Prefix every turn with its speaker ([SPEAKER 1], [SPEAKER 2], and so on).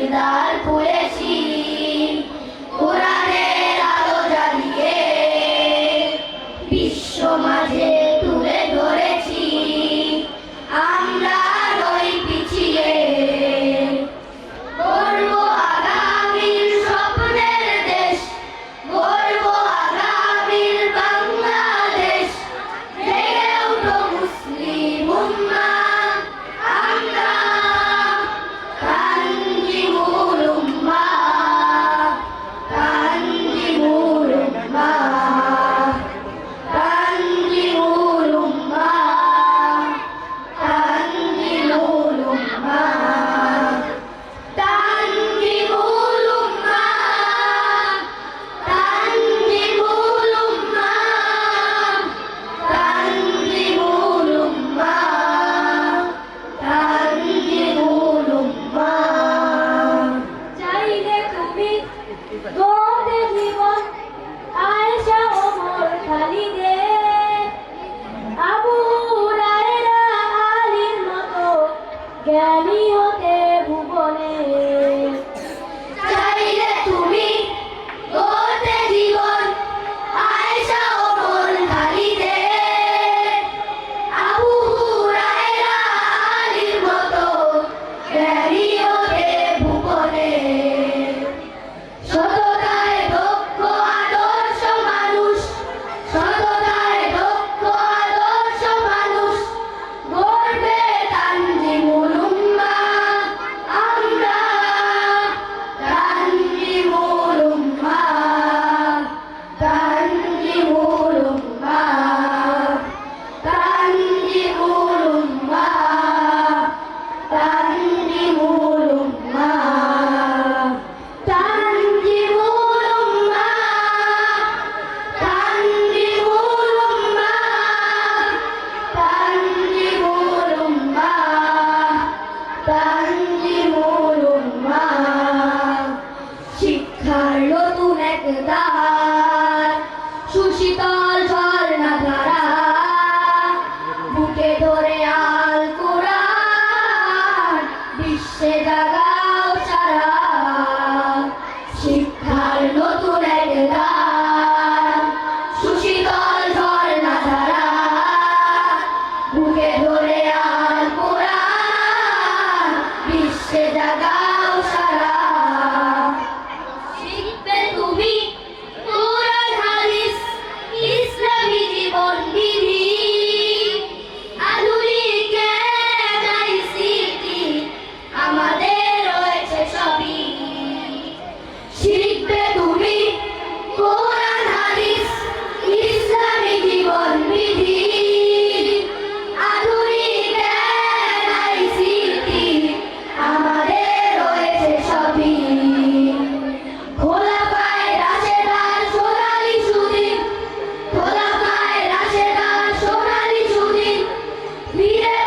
[SPEAKER 1] ചെയ്താൽ പുലശി cantar. Mira.